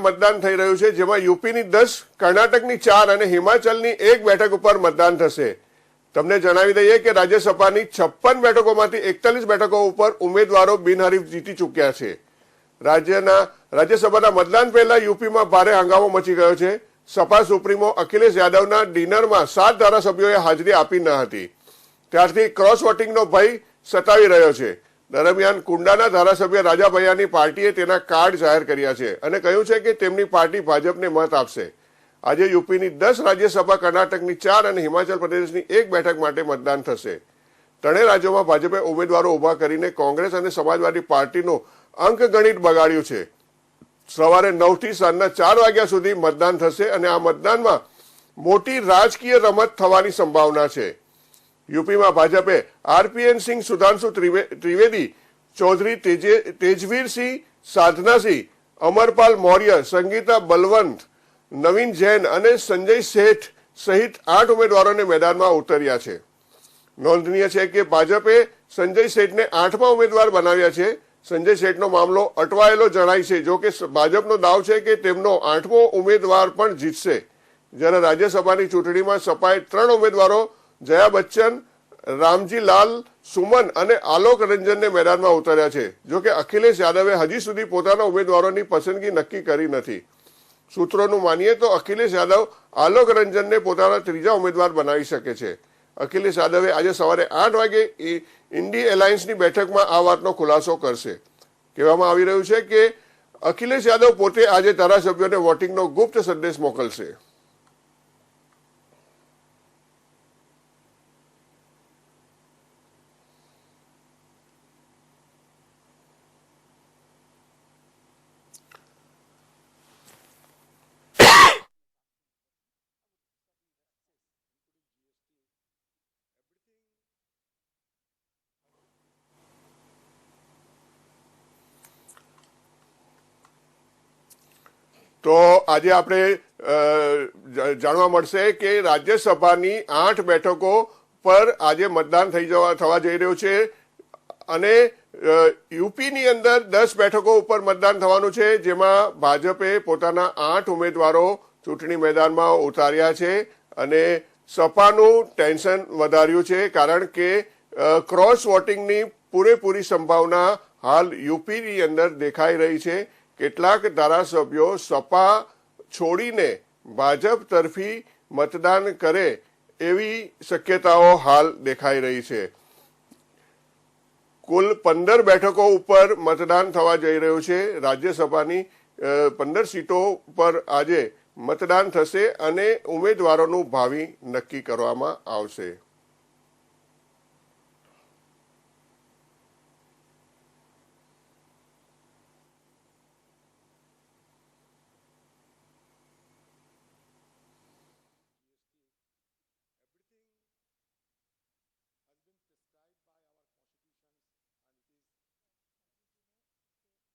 મતદાન થઈ રહ્યું છે, જેમાં યુપીની દસ, કર્ણાટકની ચાર અને હિમાચલની એક બેઠક ઉપર મતદાન થશે. તમને જણાવી દઈએ કે રાજ્યસભાની છપ્પન બેઠકોમાંથી એકતાલીસ બેઠકો ઉપર ઉમેદવારો બિનહરીફ જીતી ચૂક્યા છે. રાજ્યના, રાજ્યસભાના મતદાન પહેલા યુપીમાં ભારે હંગામો મચી ગયો છે. સપા સુપ્રીમો અખિલેશ યાદવના ડિનરમાં સાત ધારાસભ્યોએ હાજરી આપી ન હતી. ત્યારથી ક્રોસ વોટિંગનો ભય સતાવી રહ્યો છે. દરમિયાન કુંડાના ધારાસભ્ય રાજાભૈયાની પાર્ટીએ તેના કાર્ડ જાહેર કર્યા છે અને કહ્યું છે કે તેમની પાર્ટી ભાજપને મત આપશે. આજે યુપીની દસ રાજ્યસભા કર્ણાટકની ચાર અને હિમાચલ પ્રદેશની એક બેઠક માટે મતદાન થશે. ત્રણેય રાજ્યોમાં ભાજપે ઉમેદવારો ઊભા કરીને કોંગ્રેસ અને સમાજવાદી પાર્ટીનું અંકગણિત બગાડ્યું છે. સવારે નવથી સાંજના ચાર વાગ્યા સુધી મતદાન થશે અને આ મતદાનમાં મોટી રાજકીય રમત થવાની સંભાવના છે. યુપીમાં ભાજપે આરપીએન સિંહ, સુધાંશુ ત્રિવે- ત્રિવેદી, ચૌધરી તેજે- તેજવીરસિંહ સાધનાસિંહ અમરપાલ મૌર્ય, સંગીતા બલવંત, નવીન જૈન અને સંજય શેઠ સહિત આઠ ઉમેદવારોને મેદાનમાં ઉતર્યા છે. નોંધનીય છે કે ભાજપે સંજય શેઠને આઠમા ઉમેદવાર બનાવ્યા છે. સંજય શેઠનો મામલો અટવાયેલો જણાય છે. જો કે ભાજપનો દાવ છે કે તેમનો આઠમો ઉમેદવાર પણ જીતશે. જ્યારે રાજ્યસભાની ચૂંટણીમાં સપાએ ત્રણ ઉમેદવારો જયા બચ્ચન, રામજી લાલ, સુમન અને આલોક રંજનને મેદાનમાં ઉતર્યા છે. જો કે અખિલેશ યાદવે હજી સુધી પોતાના ઉમેદવારોની પસંદગી નક્કી કરી નથી. સૂત્રોનું માનીએ તો અખિલેશ યાદવ આલોક રંજનને પોતાના ત્રીજા ઉમેદવાર બનાવી શકે છે. અખિલેશ યાદવે આજે સવારે આઠ વાગે ઇન્ડી એલાયન્સની બેઠકમાં આ વાતનો ખુલાસો કરશે. કહેવામાં આવી રહ્યું છે કે અખિલેશ યાદવ પોતે આજે ધારાસભ્યોને વોટિંગનો ગુપ્ત સંદેશ મોકલશે. તો આજે આપણે જાણવા મળશે કે રાજ્યસભાની આઠ બેઠકો પર આજે મતદાન થઈ જવા, થવા જઈ રહ્યું છે. અને યુપીની અંદર દસ બેઠકો ઉપર મતદાન થવાનું છે, જેમાં ભાજપે પોતાના આઠ ઉમેદવારો ચૂંટણી મેદાનમાં ઉતાર્યા છે. અને સપાનું ટેન્શન વધાર્યું છે, કારણ કે ક્રોસ વોટિંગની પૂરેપૂરી સંભાવના હાલ યુપીની અંદર દેખાઈ રહી છે. કેટલાક ધારાસભ્યો સપા છોડીને ભાજપ તરફી મતદાન કરે એવી શક્યતાઓ હાલ દેખાઈ રહી છે. કુલ પંદર બેઠકો ઉપર મતદાન થવા જઈ રહ્યું છે. રાજ્યસભાની પંદર સીટો પર આજે મતદાન થશે અને ઉમેદવારોનું ભાવિ નક્કી કરવામાં આવશે.